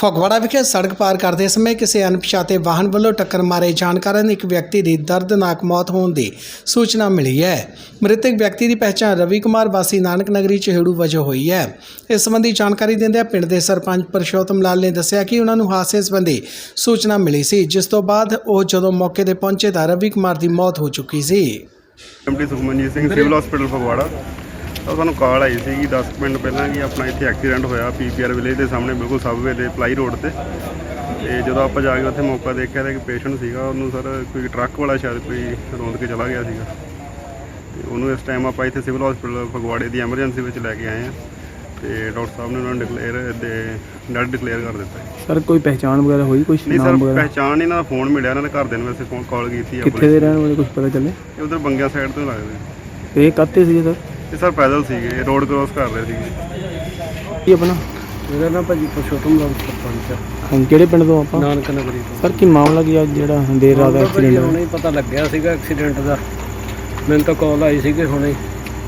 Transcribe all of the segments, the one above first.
ਫਗਵਾੜਾ ਵਿਖੇ ਸੜਕ ਪਾਰ ਕਰਦੇ ਸਮੇਂ ਕਿਸੇ ਅਣਪਛਾਤੇ ਵਾਹਨ ਵੱਲੋਂ ਟੱਕਰ ਮਾਰੇ ਜਾਣ ਕਾਰਨ ਇੱਕ ਵਿਅਕਤੀ ਦੀ ਦਰਦਨਾਕ ਮੌਤ ਹੋਣ ਦੀ ਸੂਚਨਾ ਮਿਲੀ ਹੈ। ਮ੍ਰਿਤਕ ਵਿਅਕਤੀ ਦੀ ਪਹਿਚਾਣ ਰਵੀ ਕੁਮਾਰ ਵਾਸੀ ਨਾਨਕ ਨਗਰੀ ਚਹੇੜੂ ਵਜੋਂ ਹੋਈ ਹੈ। ਇਸ ਸੰਬੰਧੀ ਜਾਣਕਾਰੀ ਦਿੰਦਿਆਂ ਪਿੰਡ ਦੇ ਸਰਪੰਚ ਪਰਸ਼ੋਤਮ ਲਾਲ ਨੇ ਦੱਸਿਆ ਕਿ ਉਹਨਾਂ ਨੂੰ ਹਾਦਸੇ ਸੰਬੰਧੀ ਸੂਚਨਾ ਮਿਲੀ ਸੀ, ਜਿਸ ਤੋਂ ਬਾਅਦ ਉਹ ਜਦੋਂ ਮੌਕੇ ਤੇ ਪਹੁੰਚੇ ਤਾਂ ਰਵੀ ਕੁਮਾਰ ਦੀ ਮੌਤ ਹੋ ਚੁੱਕੀ ਸੀ। MD Sukhmanjit Singh, civil hospital Phagwara. ਤਾਂ ਸਾਨੂੰ ਕਾਲ ਆਈ ਸੀਗੀ 10 ਕੁ ਮਿੰਟ ਪਹਿਲਾਂ ਕਿ ਆਪਣਾ ਇੱਥੇ ਐਕਸੀਡੈਂਟ ਹੋਇਆ ਪੀਪੀਆਰ ਵਿਲੇਜ ਦੇ ਸਾਹਮਣੇ ਬਿਲਕੁਲ ਸਬਵੇ ਦੇ ਪਲਾਈ ਰੋਡ ਤੇ। ਤੇ ਜਦੋਂ ਆਪਾਂ ਜਾ ਕੇ ਉੱਥੇ ਮੌਕਾ ਦੇਖਿਆ ਤਾਂ ਇੱਕ ਪੇਸ਼ੈਂਟ ਸੀਗਾ ਉਹਨੂੰ ਸਰ ਕੋਈ ਟਰੱਕ ਵਾਲਾ ਸ਼ਾਇਦ ਕੋਈ ਰੋਂਦ ਕੇ ਚਲਾ ਗਿਆ ਸੀਗਾ। ਤੇ ਉਹਨੂੰ ਇਸ ਟਾਈਮ ਆਪਾਂ ਇੱਥੇ ਸਿਵਲ ਹਸਪੀਟਲ ਫਗਵਾੜੇ ਦੀ ਐਮਰਜੈਂਸੀ ਵਿੱਚ ਲੈ ਕੇ ਆਏ ਆ ਤੇ ਡਾਕਟਰ ਸਾਹਿਬ ਨੇ ਉਹਨਾਂ ਨੂੰ ਡਿਕਲੇਅਰ ਤੇ ਡੈਡ ਡਿਕਲੇਅਰ ਕਰ ਦਿੱਤਾ। ਹੈ। ਸਰ ਕੋਈ ਪਹਿਚਾਣ ਵਗੈਰਾ ਹੋਈ? ਕੁਛ ਨਹੀਂ ਸਰ ਨਾਮ ਵਗੈਰਾ? ਪਹਿਚਾਣ ਨਹੀਂ ਇਹਨਾਂ ਦਾ ਫੋਨ ਮਿਲਿਆ ਇਹਨਾਂ ਦੇ ਘਰਦਿਆਂ ਨੂੰ ਵੈਸੇ ਫੋਨ ਕਾਲ ਕੀਤੀ ਆ ਕਿੱਥੇ ਦੇ ਰਹਿਣ ਵਾਲੇ ਕੁਝ ਪਤਾ ਚੱਲੇ ਇਹ ਉਧਰ ਬੰਗਿਆ ਸਾਈਡ ਤੋਂ ਲੱਗਦੇ ਤੇ ਇਹ ਕੱਤੇ ਸੀਗੇ ਸਰ ਇਹ ਸਰ ਪੈਦਲ ਸੀਗੇ ਰੋਡ ਕ੍ਰੋਸ ਕਰ ਰਹੇ ਸੀਗੇ। ਕੀ ਆਪਣਾ? ਮੇਰਾ ਨਾਮ ਭਾਜੀ ਪਰਸ਼ੋਤਮ ਰਾਮ ਸਰਪੰਚ ਹੈ। ਹਾਂ ਕਿਹੜੇ ਪਿੰਡ ਤੋਂ ਆਪਾਂ? ਨਾਨਕ ਨਗਰੀ ਤੋਂ। ਸਰ ਕੀ ਮਾਮਲਾ ਕੀ ਅੱਜ ਜਿਹੜਾ ਦੇਰ ਰਾਤ ਭਾਜੀ ਐਕਸੀਡੈਂਟ ਹੁਣੇ ਹੋਇਆ ਹੀ ਪਤਾ ਲੱਗਿਆ ਸੀਗਾ ਐਕਸੀਡੈਂਟ ਦਾ। ਮੈਨੂੰ ਤਾਂ ਕਾਲ ਆਈ ਸੀ ਕਿ ਹੁਣੇ।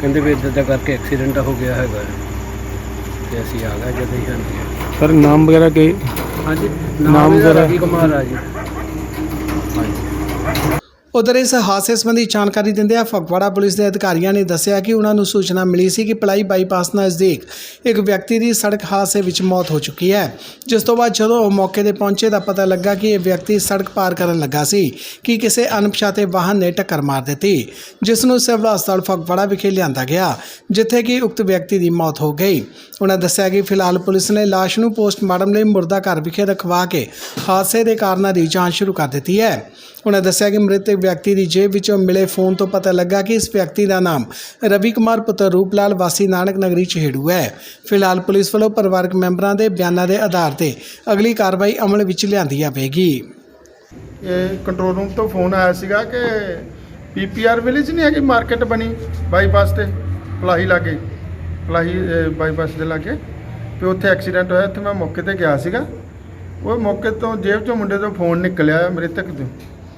ਕਹਿੰਦੇ ਵੀ ਇੱਦਾਂ ਦਾ ਕਰਕੇ ਐਕਸੀਡੈਂਟ ਹੋ ਗਿਆ ਹੈਗਾ। ਤੇ ਅਸੀਂ ਆ ਗਏ ਜਦੋਂ ਹੀ ਹਾਂਜੀ ਸਰ ਨਾਮ ਵਗੈਰਾ ਕੇ ਹਾਂਜੀ ਨਾਮ ਨਾਮ ਰਵੀ ਕੁਮਾਰ ਆ ਜੀ। ਉਧਰ ਇਸ ਹਾਦਸੇ ਸੰਬੰਧੀ ਜਾਣਕਾਰੀ ਦਿੰਦਿਆਂ ਫਗਵਾੜਾ ਪੁਲਿਸ ਦੇ ਅਧਿਕਾਰੀਆਂ ਨੇ ਦੱਸਿਆ ਕਿ ਉਹਨਾਂ ਨੂੰ ਸੂਚਨਾ ਮਿਲੀ ਸੀ ਕਿ ਪਲਾਈ ਬਾਈਪਾਸ ਨਜ਼ਦੀਕ ਇੱਕ ਵਿਅਕਤੀ ਦੀ ਸੜਕ ਹਾਦਸੇ ਵਿੱਚ ਮੌਤ ਹੋ ਚੁੱਕੀ ਹੈ। ਜਿਸ ਤੋਂ ਬਾਅਦ ਜਦੋਂ ਉਹ ਮੌਕੇ ਤੇ ਪਹੁੰਚੇ ਤਾਂ ਪਤਾ ਲੱਗਾ ਕਿ ਇਹ ਵਿਅਕਤੀ ਸੜਕ ਪਾਰ ਕਰਨ ਲੱਗਾ ਸੀ ਕਿ ਕਿਸੇ ਅਣਪਛਾਤੇ ਵਾਹਨ ਨੇ ਟੱਕਰ ਮਾਰ ਦਿੱਤੀ, ਜਿਸ ਨੂੰ ਸਿਵਲ ਹਸਪਤਾਲ ਫਗਵਾੜਾ ਵਿਖੇ ਲਿਆਂਦਾ ਗਿਆ, ਜਿੱਥੇ ਕਿ ਉਕਤ ਵਿਅਕਤੀ ਦੀ ਮੌਤ ਹੋ ਗਈ। ਉਹਨਾਂ ਦੱਸਿਆ ਕਿ ਫਿਲਹਾਲ ਪੁਲਿਸ ਨੇ ਲਾਸ਼ ਨੂੰ ਪੋਸਟਮਾਰਟਮ ਲਈ ਮੁਰਦਾ ਘਰ ਵਿਖੇ ਰਖਵਾ ਕੇ ਹਾਦਸੇ ਦੇ ਕਾਰਨਾਂ ਦੀ ਜਾਂਚ ਸ਼ੁਰੂ ਕਰ ਦਿੱਤੀ ਹੈ। ਉਹਨਾਂ ਦੱਸਿਆ ਕਿ ਮ੍ਰਿਤਕ ਵਿਅਕਤੀ ਦੀ ਜੇਬ ਵਿੱਚੋਂ ਮਿਲੇ ਫੋਨ ਤੋਂ ਪਤਾ ਲੱਗਾ ਕਿ ਇਸ ਵਿਅਕਤੀ ਦਾ ਨਾਮ ਰਵੀ ਕੁਮਾਰ ਪੁੱਤਰ ਰੂਪਲਾਲ ਵਾਸੀ ਨਾਨਕ ਨਗਰੀ ਚਹੇੜੂ ਹੈ। ਫਿਲਹਾਲ ਪੁਲਿਸ ਵੱਲੋਂ ਪਰਿਵਾਰਕ ਮੈਂਬਰਾਂ ਦੇ ਬਿਆਨਾਂ ਦੇ ਆਧਾਰ ਤੇ ਅਗਲੀ ਕਾਰਵਾਈ ਅਮਲ ਵਿੱਚ ਲਿਆਂਦੀ ਜਾਵੇਗੀ। ਇਹ ਕੰਟਰੋਲ ਰੂਮ ਤੋਂ ਫੋਨ ਆਇਆ ਸੀਗਾ ਕਿ ਪੀਪੀਆਰ ਵਿਲੇਜ ਨਹੀਂ ਹੈਗੀ ਮਾਰਕੀਟ ਬਣੀ ਬਾਈਪਾਸ ਤੇ ਪਲਾਹੀ ਲਾਗੇ ਪਲਾਹੀ ਅਹ, ਬਾਈਪਾਸ ਦੇ ਲਾਗੇ ਤੇ ਉੱਥੇ ਐਕਸੀਡੈਂਟ ਹੋਇਆ ਉੱਥੇ ਮੈਂ ਮੌਕੇ ਤੇ ਗਿਆ ਸੀਗਾ। ਉਹ ਮੌਕੇ ਤੋਂ ਜੇਬ ਚੋਂ ਮੁੰਡੇ ਤੋਂ ਫੋਨ ਨਿਕਲਿਆ ਮ੍ਰਿਤਕ ਤੋਂ।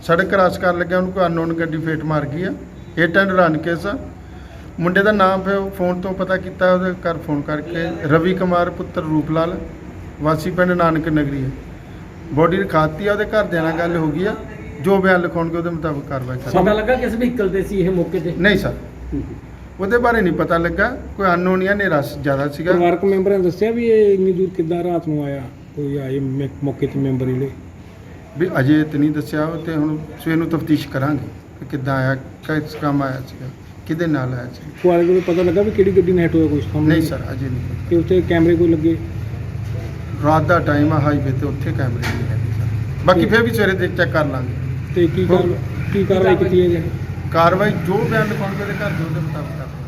ਸੜਕ ਕ੍ਰਾਸ ਕਰਨ ਲੱਗਿਆ ਉਹਨੂੰ ਕੋਈ ਅਨਨੋਨ ਗੱਡੀ ਫੇਟ ਮਾਰ ਗਈ ਆ। ਹਿੱਟ ਐਂਡ ਰਨ ਕੇਸ ਆ। ਮੁੰਡੇ ਦਾ ਨਾਮ ਫਿਰ ਫੋਨ ਤੋਂ ਪਤਾ ਕੀਤਾ ਉਹਦੇ ਘਰ ਫੋਨ ਕਰਕੇ ਰਵੀ ਕੁਮਾਰ ਪੁੱਤਰ ਰੂਪਲਾਲ ਵਾਸੀ ਪਿੰਡ ਨਾਨਕ ਨਗਰੀ ਹੈ ਬੋਡੀ ਰਖਾਤੀ ਆ ਉਹਦੇ ਘਰਦਿਆਂ ਨਾਲ ਗੱਲ ਹੋ ਗਈ ਆ। ਜੋ ਬਿਆਨ ਲਿਖਾਉਣਗੇ ਉਹਦੇ ਮੁਤਾਬਕ ਕਾਰਵਾਈ ਕਰਾਂਗੇ। ਲੱਗਾ ਕਿਸ ਵਹੀਕਲ ਤੇ ਸੀ ਇਹ ਮੌਕੇ ਤੇ? ਨਹੀਂ ਸਰ। ਉਹਦੇ ਬਾਰੇ ਨਹੀਂ ਪਤਾ ਲੱਗਾ। ਕੋਈ ਅਨਨੋਨ ਜਾਂ ਹਨੇਰਾ ਸ- ਜ਼ਿਆਦਾ ਸੀਗਾ। ਪਰਿਵਾਰਕ ਮੈਂਬਰਾਂ ਨੇ ਦੱਸਿਆ ਵੀ ਇਹ ਇੰਨੀ ਦੂਰ ਕਿੱਦਾਂ ਰਾਤ ਨੂੰ ਆਇਆ? ਕੋਈ ਆਏ ਮੌ- ਮੌਕੇ ਤੇ ਮੈਂਬਰ ਜਿਹੜੇ? ਵੀ ਅਜੇ ਤੇ ਨਹੀਂ ਦੱਸਿਆ ਤੇ ਹੁਣ ਸਵੇਰ ਨੂੰ ਤਫਤੀਸ਼ ਕਰਾਂਗੇ ਕਿ ਕਿੱਦਾਂ ਆਇਆ ਕਿਸ ਕੰਮ ਆਇਆ ਸੀਗਾ ਕਿਹਦੇ ਨਾਲ ਆਇਆ ਸੀ ਕੁਆਰੇ ਕੋਲ ਪਤਾ ਲੱਗਾ ਵੀ ਕਿਹੜੀ ਗੱਡੀ ਨਾਲ ਹੋਇਆ ਕੁਝ ਤੁਹਾਨੂੰ? ਨਹੀਂ ਸਰ ਅਜੇ ਨਹੀਂ ਤੇ ਉੱਥੇ ਕੈਮਰੇ ਕੋਈ ਲੱਗੇ? ਰਾਤ ਦਾ ਟਾਈਮ ਆ ਹਾਈਵੇ ਤੇ ਉੱਥੇ ਕੈਮਰੇ ਨਹੀਂ ਹੈਗੇ ਸਰ। ਬਾਕੀ ਫਿਰ ਵੀ ਸਵੇਰੇ ਦੇ ਚੈੱਕ ਕਰ ਲਾਂਗੇ। ਤੇ ਕੀ ਕਾਰ ਕੀ ਕਾਰਵਾਈ ਕੀਤੀ ਹੈ ਜੀ? ਕਾਰਵਾਈ ਜੋ ਬਿਆਨ ਲਿਖਾਉਣਗੇ ਉਹਦੇ ਘਰ ਦੇ ਉਹਦੇ ਮੁਤਾਬਕ ਕਰਾਂਗੇ